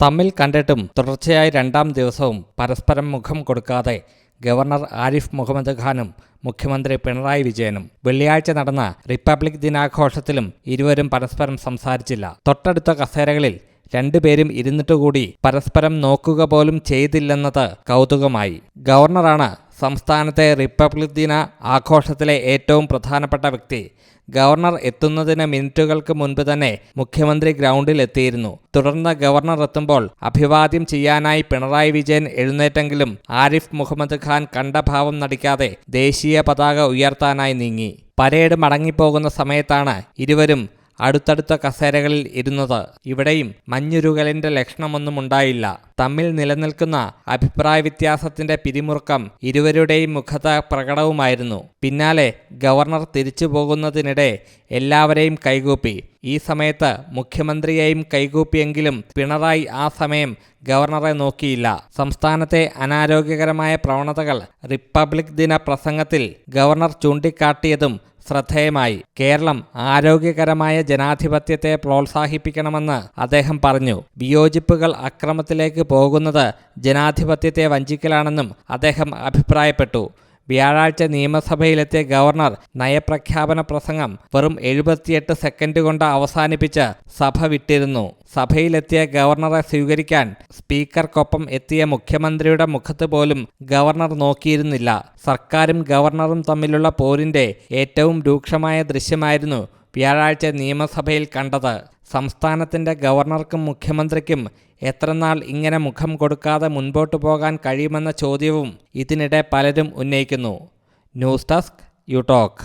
തമ്മിൽ കണ്ടിട്ടും തുടർച്ചയായി രണ്ടാം ദിവസവും പരസ്പരം മുഖം കൊടുക്കാതെ ഗവർണർ ആരിഫ് മുഹമ്മദ് ഖാനും മുഖ്യമന്ത്രി പിണറായി വിജയനും വെള്ളിയാഴ്ച നടന്ന റിപ്പബ്ലിക് ദിനാഘോഷത്തിലും ഇരുവരും പരസ്പരം സംസാരിച്ചില്ല. തൊട്ടടുത്ത കസേരകളിൽ രണ്ടുപേരും ഇരുന്നിട്ടുകൂടി പരസ്പരം നോക്കുക പോലും ചെയ്തില്ലെന്നത് കൗതുകമായി. ഗവർണറാണ് സംസ്ഥാനത്തെ റിപ്പബ്ലിക് ദിന ആഘോഷത്തിലെ ഏറ്റവും പ്രധാനപ്പെട്ട വ്യക്തി. ഗവർണർ എത്തുന്നതിന് മിനിറ്റുകൾക്ക് മുൻപ് തന്നെ മുഖ്യമന്ത്രി ഗ്രൗണ്ടിൽ എത്തിയിരുന്നു. തുടർന്ന് ഗവർണർ എത്തുമ്പോൾ അഭിവാദ്യം ചെയ്യാനായി പിണറായി വിജയൻ എഴുന്നേറ്റെങ്കിലും ആരിഫ് മുഹമ്മദ് ഖാൻ കണ്ട ഭാവം നടിക്കാതെ ദേശീയ പതാക ഉയർത്താനായി നീങ്ങി. പരേഡ് മടങ്ങിപ്പോകുന്ന സമയത്താണ് ഇരുവരും അടുത്തടുത്ത കസേരകളിൽ ഇരുന്നത്. ഇവിടെയും മഞ്ഞുരുകലിന്റെ ലക്ഷണമൊന്നും ഉണ്ടായില്ല തമ്മിൽ നിലനിൽക്കുന്ന അഭിപ്രായ വ്യത്യാസത്തിന്റെ പിരിമുറുക്കം ഇരുവരുടെയും മുഖത്ത് പ്രകടവുമായിരുന്നു. പിന്നാലെ ഗവർണർ തിരിച്ചു പോകുന്നതിനിടെ എല്ലാവരെയും കൈകൂപ്പി. ഈ സമയത്ത് മുഖ്യമന്ത്രിയെയും കൈകൂപ്പിയെങ്കിലും പിണറായി ആ സമയം ഗവർണറെ നോക്കിയില്ല. സംസ്ഥാനത്തെ അനാരോഗ്യകരമായ പ്രവണതകൾ റിപ്പബ്ലിക് ദിന പ്രസംഗത്തിൽ ഗവർണർ ചൂണ്ടിക്കാട്ടിയതും ശ്രദ്ധേയമായി. കേരളം ആരോഗ്യകരമായ ജനാധിപത്യത്തെ പ്രോത്സാഹിപ്പിക്കണമെന്ന് അദ്ദേഹം പറഞ്ഞു. വിയോജിപ്പുകൾ അക്രമത്തിലേക്ക് പോകുന്നത് ജനാധിപത്യത്തെ വഞ്ചിക്കലാണെന്നും അദ്ദേഹം അഭിപ്രായപ്പെട്ടു. വ്യാഴാഴ്ച നിയമസഭയിലെത്തിയ ഗവർണർ നയപ്രഖ്യാപന പ്രസംഗം വെറും എഴുപത്തിയെട്ട് സെക്കൻഡ് കൊണ്ട് അവസാനിപ്പിച്ച് സഭ വിട്ടിരുന്നു. സഭയിലെത്തിയ ഗവർണറെ സ്വീകരിക്കാൻ സ്പീക്കർക്കൊപ്പം എത്തിയ മുഖ്യമന്ത്രിയുടെ മുഖത്ത് പോലും ഗവർണർ നോക്കിയിരുന്നില്ല. സർക്കാരും ഗവർണറും തമ്മിലുള്ള പോരിന്റെ ഏറ്റവും രൂക്ഷമായ ദൃശ്യമായിരുന്നു വ്യാഴാഴ്ച നിയമസഭയിൽ കണ്ടത് സംസ്ഥാനത്തിന്റെ ഗവർണർക്കും മുഖ്യമന്ത്രിക്കും എത്രനാൾ ഇങ്ങനെ മുഖം കൊടുക്കാതെ മുൻപോട്ടു പോകാൻ കഴിയുമെന്ന ചോദ്യവും ഇതിനിടെ പലരും ഉന്നയിക്കുന്നു. News desk you talk